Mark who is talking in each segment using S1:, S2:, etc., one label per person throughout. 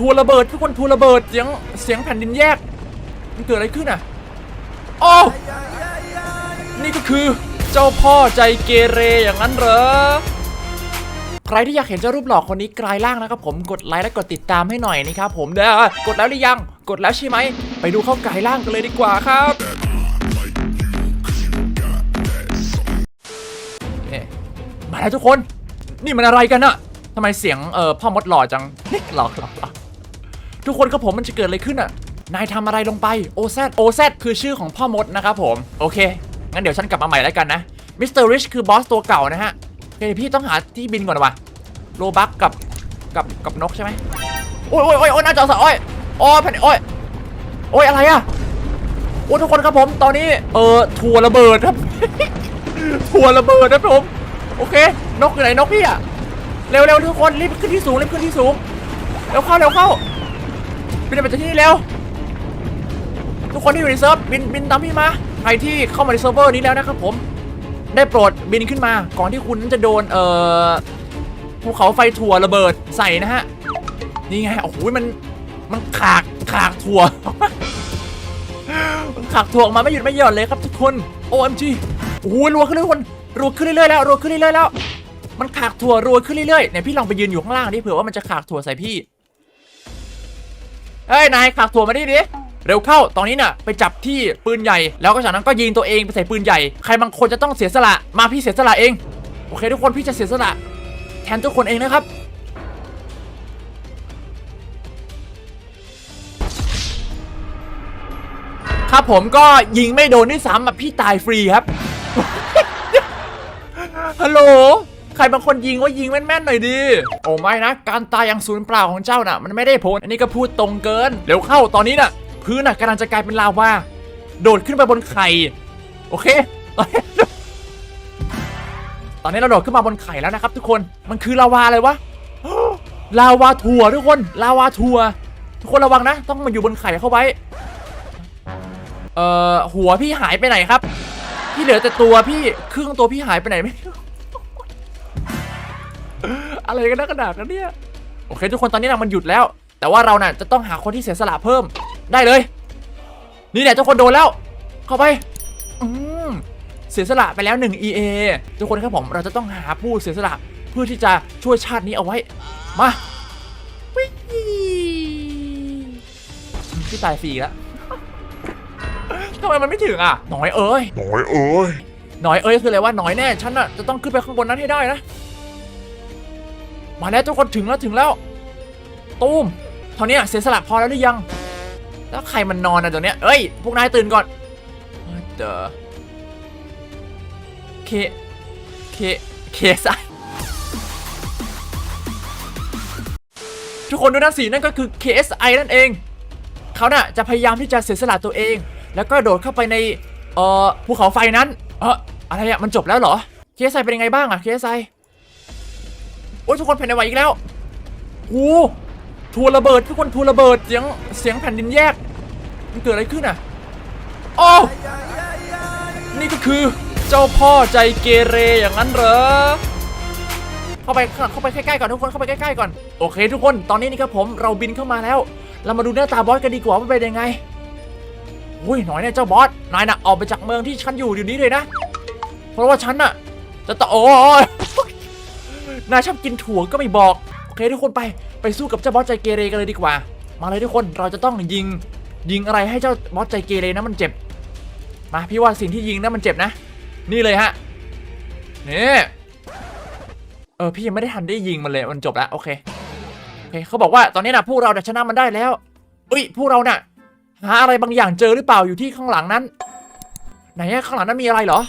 S1: ทัวร์ระเบิดทุกคนทัวร์ระเบิดเสียงเสียงแผ่นดินแยก มันเกิดอะไรขึ้นอะโอ้นี่ก็คือเจ้าพ่อใจเกเรอย่างนั้นเหรอ ใครที่อยากเห็นเจ้ารูปหล่อคนนี้กลายร่างนะครับผมกดไลค์และกดติดตามให้หน่อยนะครับผมเด้อกดแล้วหรือยังกดแล้วใช่ไหม ไปดูเข้ากลายร่างกันเลยดีกว่าครับนี่มาแล้วทุกคน นี่มันอะไรกันอะทำไมเสียงเออพ่อมดหล่อจังหล่หล่อหล่อ ทุกคนครับผมมันจะเกิดอะไรขึ้นอะนายทำอะไรลงไปโอแซดโอแซดคือชื่อของพ่อมดนะครับผม โอเค งั้นเดี๋ยวฉันกลับมาใหม่แล้วกันนะมิสเตอร์ริชคือบอสตัวเก่านะฮะโอเคพี่ต้องหาที่บินก่อนวะโลบักกับกับกับนกใช่ไหมโอ้ยโอ้ยโอ้ยโอ้ยน่าจอสะโอ้ยโอ้ยแผ่นโอ้ยโอ้ยอะไรอะโอ้ทุกคนครับผมตอนนี้เออทัวร์ระเบิดครับทัวร์ระเบิดนะครับผมโอเคนกอยู่ไหนนกพี่อะเร็วเร็วทุกคนรีบขึ้นที่สูงรีบขึ้นที่สูงเร็วเข้าเร็วเข้า บินไปจากที่นี่เร็วทุกคนที่อยู่ในเซิร์ฟบินบินตามพี่มาใครที่เข้ามาในเซิร์ฟเวอร์นี้แล้วนะครับผม ได้โปรดบินขึ้นมา ก่อนที่คุณนั้นจะโดนเอ่อภูเขาไฟถั่วระเบิดใส่นะฮะนี่ไงโอ้โหมันมันขากขากถั่วมันขากถั่วออกมาไม่หยุดไม่หย่อนเลยครับทุกคน OMG โอ้โหรัวขึ้นเรื่อยๆทุกคนรัวขึ้นเรื่อยๆแล้วรัวขึ้นเรื่อยๆแล้ว มันขากถั่วรัวขึ้นเรื่อยๆเนี่ยพี่ลองไปยืนอยู่ข้างล่างดิเผื่อว่ามันจะขากถั่วใส่พี่ เฮ้ยนายขากถั่วมาดิดิเร็วเข้า ตอนนี้น่ะไปจับที่ปืนใหญ่ แล้วก็จากนั้นก็ยิงตัวเองไปใส่ปืนใหญ่ ใครบางคนจะต้องเสียสละ มาพี่เสียสละเอง โอเค ทุกคนพี่จะเสียสละแทนทุกคนเองนะครับ ครับผมก็ยิงไม่โดนด้วยซ้ำอะพี่ตายฟรีครับ ฮัลโหล ใครบางคนยิงว่ายิงแม่นๆหน่อยดิโอ้ไม่นะ การตายอย่างสูญเปล่าของเจ้าน่ะ มันไม่ได้ผล อันนี้ก็พูดตรงเกินเร็วเข้าตอนนี้น่ะ พื้นน่ะกำลังจะกลายเป็นลาวา โดดขึ้นไปบนไข่ โอเคตอนนี้เราโดดขึ้นมาบนไข่แล้วนะครับ ทุกคน มันคือลาวาอะไรวะ ลาวาถั่วทุกคน ลาวาถั่ว ทุกคนระวังนะ ต้องมาอยู่บนไข่เข้าไว้ เอ่อ หัวพี่หายไปไหนครับ พี่เหลือแต่ตัวพี่ ครึ่งตัวพี่หายไปไหนไม่รู้ อะไรกันนักกระดาษกันเนี่ยโอเค ทุกคนตอนนี้นะมันหยุดแล้ว แต่ว่าเราน่ะจะต้องหาคนที่เสียสละเพิ่มได้เลย นี่แหละทุกคนโดนแล้ว เข้าไปอืมเสียสละไปแล้ว 1 EA ทุกคนครับผมเราจะต้องหาผู้เสียสละเพื่อที่จะช่วยชาตินี้เอาไว้ มาวิ่งพี่ตายฟรีแล้วทำไมมันไม่ถึงอะหน่อยเอ้ย
S2: น้อยเอ้ย
S1: หน่อยเอ้ยคืออะไรว่าหน่อยแน่ฉันน่ะจะต้องขึ้นไปข้างบนนั้นให้ได้นะ มาแล้วทุกคนถึงแล้วถึงแล้วตูมเท่านี้เสียสละพอแล้วหรือยัง แล้วใครมันนอนอะตรงเนี้ยเอ้ย พวกนายตื่นก่อนเดอเค เค เคสทุกคนดูนั่นสินั่นก็คือ KSI นั่นเอง เขาน่ะจะพยายามที่จะเสียสละตัวเอง แล้วก็โดดเข้าไปในเอ่อภูเขาไฟนั้น เอออะไรอะมันจบแล้วเหรอ KSI เป็นยังไงบ้างอะ KSI โอ้ยทุกคนแผ่นดินไหวอีกแล้วโอ้ทัวร์ระเบิดทุกคนทัวร์ระเบิดเสียงเสียงแผ่นดินแยก มันเกิดอะไรขึ้นอะโอ้นี่ก็คือเจ้าพ่อใจเกเรอย่างนั้นเหรอเข้าไปเข้าไปใกล้ๆก่อนทุกคนเข้าไปใกล้ๆก่อนโอเค ทุกคนตอนนี้นี่ครับผมเราบินเข้ามาแล้ว เรามาดูหน้าตาบอสกันดีกว่าว่าเป็นยังไงอุ้ยหน่อยเนี่ยเจ้าบอสนายน่ะออกไปจากเมืองที่ฉันอยู่เดี๋ยวนี้เลยนะ เพราะว่าฉันน่ะจะต่อโอ้ย นายชอบกินถั่วก็ไม่บอก โอเคทุกคนไป ไปสู้กับเจ้าบอสใจเกเรกันเลยดีกว่า มาเลยทุกคน เราจะต้องยิง ยิงอะไรให้เจ้าบอสใจเกเรนะมันเจ็บ มาพี่ว่าสิ่งที่ยิงนะมันเจ็บนะ นี่เลยฮะ นี่เออพี่ยังไม่ได้ทันได้ยิงมันเลย มันจบแล้วโอเค โอเคเขาบอกว่าตอนนี้นะพวกเราจะชนะมันได้แล้วอุ้ยพวกเราน่ะหาอะไรบางอย่างเจอหรือเปล่าอยู่ที่ข้างหลังนั้น ไหนอะข้างหลังนั้นมีอะไรเหรอ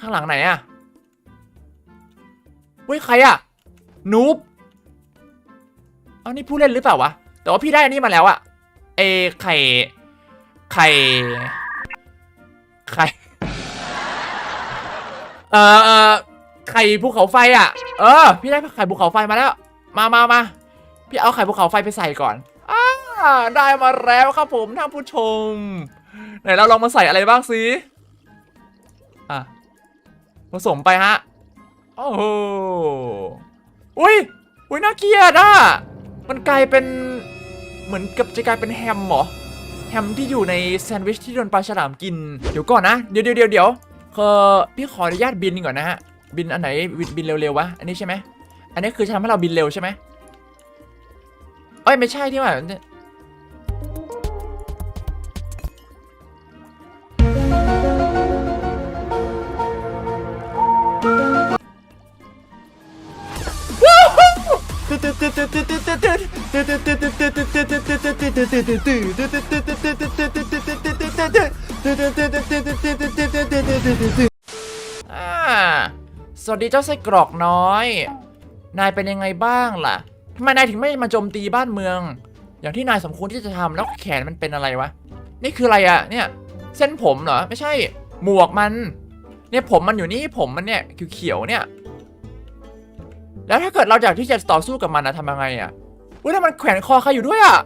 S1: ข้างหลังไหนอะ เฮ้ยใครอะนูบเอานี่ผู้เล่นหรือเปล่าวะ แต่ว่าพี่ได้อันนี้มาแล้วอะเอไข่ไข่ไข่เอ่อเอไข่ภูเขาไฟอะเออ พี่ได้ไข่ภูเขาไฟมาแล้ว มามามาพี่เอาไข่ภูเขาไฟไปใส่ก่อนอ่าได้มาแล้วครับผมท่านผู้ชม ไหนเราลองมาใส่อะไรบ้างสิอะผสมไปฮะ โอ้โหอุ้ยอุ้ยน่าเกลียดอะ มันกลายเป็นเหมือนกับจะกลายเป็นแฮมเหรอ แฮมที่อยู่ในแซนด์วิชที่โดนปลาฉลามกิน เดี๋ยวก่อนนะ เดี๋ยวเดี๋ยวเดี๋ยวเดี๋ยวพี่ขออนุญาตบินก่อนนะฮะ บินอันไหนบินเร็วๆวะ อันนี้ใช่ไหม อันนี้คือทำให้เราบินเร็วใช่ไหมเอ้ยไม่ใช่ที่ว่า สวัสดีเจ้าไส้กรอกน้อย นายเป็นยังไงบ้างล่ะทำไมนายถึงไม่มาโจมตีบ้านเมือง อย่างที่นายสมควรที่จะทำแล้วแขนมันเป็นอะไรวะ นี่คืออะไรอะเนี่ย เส้นผมเหรอ ไม่ใช่ หมวกมัน เนี่ยผมมันอยู่นี่ผมมันเนี่ยเขียวๆเนี่ย แล้วถ้าเกิดเราอยากที่จะต่อสู้กับมันนะทำยังไงอะเฮ้ยแล้วมันแขวนคอใครอยู่ด้วยอะ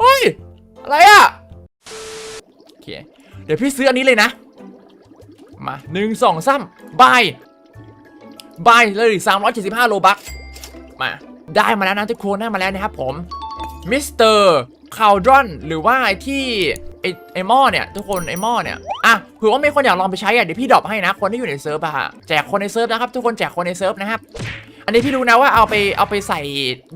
S1: เฮ้ย อะไรอะโอเคเดี๋ยวพี่ซื้ออันนี้เลยนะ มาหนึ่งสองสามบาย บายเลย375โลบักมา ได้มาแล้วนะทุกคนได้มาแล้วนะครับผมมิสเตอร์คาวดรอนหรือว่าไอที่ไอไอหม้อเนี่ยทุกคนไอหม้อเนี่ยอะเผื่อว่ามีคนอยากลองไปใช้อะเดี๋ยวพี่ดรอปให้นะคนที่อยู่ในเซิร์ฟอะฮะแจกคนในเซิร์ฟนะครับทุกคนแจกคนในเซิร์ฟนะครับ อันนี้พี่รู้นะว่าเอาไปเอาไปใส่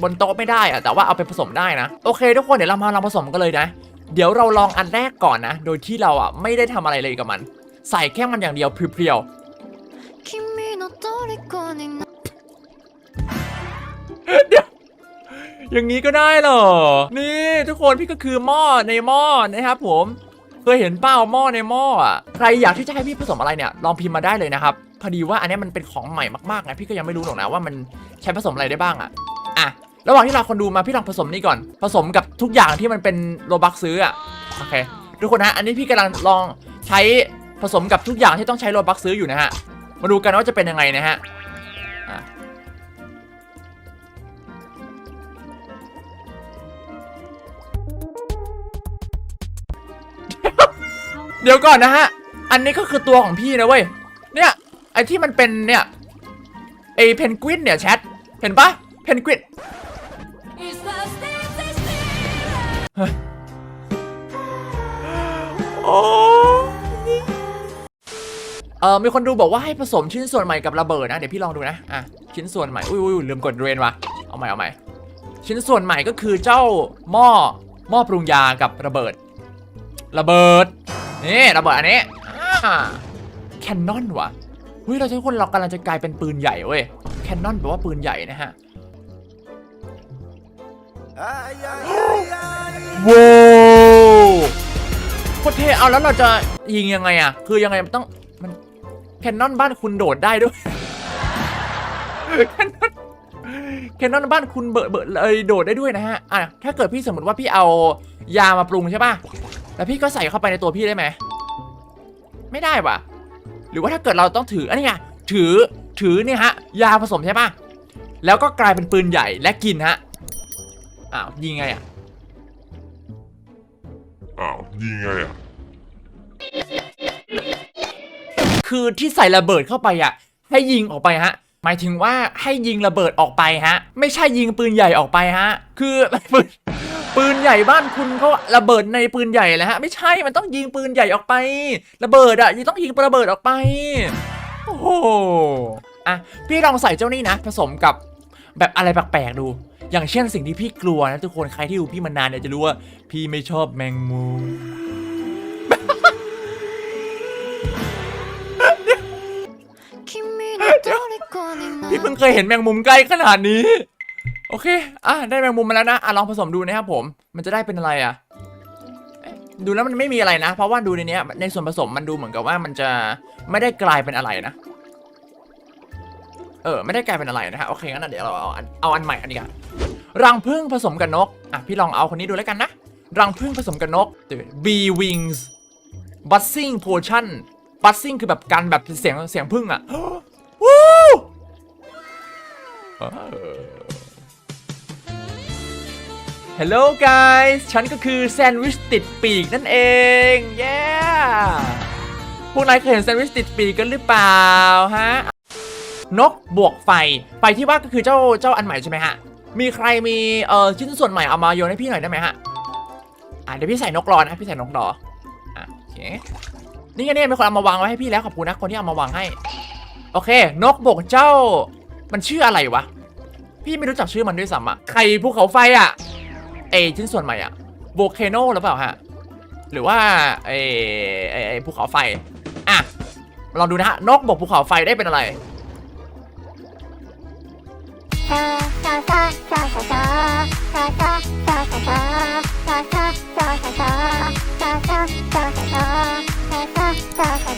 S1: บนโต๊ะไม่ได้อะแต่ว่าเอาไปผสมได้นะ โอเค ทุกคนเดี๋ยวเรามาลองผสมกันเลยนะ เดี๋ยวเราลองอันแรกก่อนนะ โดยที่เราอะไม่ได้ทำอะไรเลยกับมัน ใส่แค่มันอย่างเดียวเพียวเดี๋ยวอย่างนี้ก็ได้เหรอ นี่ทุกคนพี่ก็คือหม้อในหม้อนะครับผม เคยเห็นเป้าหม้อในหม้ออะใครอยากที่จะให้พี่ผสมอะไรเนี่ยลองพิมพ์มาได้เลยนะครับพอดีว่าอันนี้มันเป็นของใหม่มากๆนะพี่ก็ยังไม่รู้หรอกนะว่ามันใช้ผสมอะไรได้บ้างอะอะระหว่างที่เราคนดูมาพี่ลองผสมนี่ก่อน ผสมกับทุกอย่างที่มันเป็นโลบักซื้ออะโอเคทุกคนนะอันนี้พี่กำลังลองใช้ผสมกับทุกอย่างที่ต้องใช้โลบักซื้ออยู่นะฮะมาดูกันว่าจะเป็นยังไงนะฮะ เดี๋ยวก่อนนะฮะ อันนี้ก็คือตัวของพี่นะเว้ย เนี่ย ไอที่มันเป็นเนี่ย ไอเพนกวินเนี่ยแชท เห็นปะเพนกวินโอ้เออมีคนดูบอกว่าให้ผสมชิ้นส่วนใหม่กับระเบิดนะ เดี๋ยวพี่ลองดูนะ อะ ชิ้นส่วนใหม่ อุ้ยอุ้ยลืมกดเรนวะเอาใหม่ เอาใหม่ ชิ้นส่วนใหม่ก็คือเจ้าหม้อ หม้อปรุงยากับระเบิด ระเบิด นี่ระเบิดอันนี้แคนนอนวะเฮ้ยเราทุกคนเรากำลังจะกลายเป็นปืนใหญ่เว้ยแคนนอนแปลว่าปืนใหญ่นะฮะว้าวโคตรเท่เอาแล้วเราจะยิงยังไงอะคือยังไงมันต้องมันแคนนอนบ้านคุณโดดได้ด้วยแคนนอนแคนนอนบ้านคุณเบิดเบิดเลยโดดได้ด้วยนะฮะอะถ้าเกิดพี่สมมติว่าพี่เอายามาปรุงใช่ป่ะ แล้วพี่ก็ใส่เข้าไปในตัวพี่ได้ไหม ไม่ได้ว่ะ หรือว่าถ้าเกิดเราต้องถืออันนี้ไงถือถือเนี่ยฮะ ยาผสมใช่ป่ะแล้วก็กลายเป็นปืนใหญ่และกินฮะอ้าวยิงไงอะ
S3: อ้าวยิงไงอะ
S1: คือที่ใส่ระเบิดเข้าไปอะ ให้ยิงออกไปฮะ หมายถึงว่าให้ยิงระเบิดออกไปฮะ ไม่ใช่ยิงปืนใหญ่ออกไปฮะ คือปืน ปืนใหญ่บ้านคุณเขาระเบิดในปืนใหญ่แล้วฮะ ไม่ใช่มันต้องยิงปืนใหญ่ออกไป ระเบิดอะยิงต้องยิงระเบิดออกไป โอ้โหอะพี่ลองใส่เจ้านี่นะ ผสมกับแบบอะไรแปลกๆดู อย่างเช่นสิ่งที่พี่กลัวนะทุกคนใครที่ดูพี่มานานเนี่ยจะรู้ว่า พี่ไม่ชอบแมงมุมพี่เพิ่งเคยเห็นแมงมุมใกล้ขนาดนี้ โอเค อะ ได้แมงมุมมาแล้วนะ อะ ลองผสมดูนะครับผม มันจะได้เป็นอะไรอะเอ๊ะดูแล้วมันไม่มีอะไรนะ เพราะว่าดูในนี้ในส่วนผสมมันดูเหมือนกับว่ามันจะไม่ได้กลายเป็นอะไรนะ เออ ไม่ได้กลายเป็นอะไรนะฮะ โอเค งั้นเดี๋ยวเราเอาอันเอาอันใหม่อันนี้กันรังผึ้งผสมกับนก อะ พี่ลองเอาคนนี้ดูแล้วกันนะ รังผึ้งผสมกับนก bee wings buzzing potion buzzing คือแบบการแบบเสียงเสียงผึ้งอะวู้ Hello guys ฉันก็คือแซนด์วิชติดปีกนั่นเอง เย้พวกนายเคยเห็นแซนด์วิชติดปีกกันหรือเปล่าฮะ นกบวกไฟ ไฟที่ว่าก็คือเจ้าเจ้าอันใหม่ใช่ไหมฮะ มีใครมีเอ่อชิ้นส่วนใหม่เอามาโยนให้พี่หน่อยได้ไหมฮะ อะเดี๋ยวพี่ใส่นกรอนะพี่ใส่นกรออะโอเค นี่ไงเนี่ยมีคนเอามาวางไว้ให้พี่แล้วขอบคุณนะคนที่เอามาวางให้ โอเค นกบวกเจ้า มันชื่ออะไรวะ พี่ไม่รู้จักชื่อมันด้วยซ้ำอะใครภูเขาไฟอะ เอชิ้นส่วนใหม่อะโวลเคโนหรือเปล่าฮะ หรือว่าไอไอไอภูเขาไฟ อะลองดูนะฮะ นกบกภูเขาไฟได้เป็นอะไร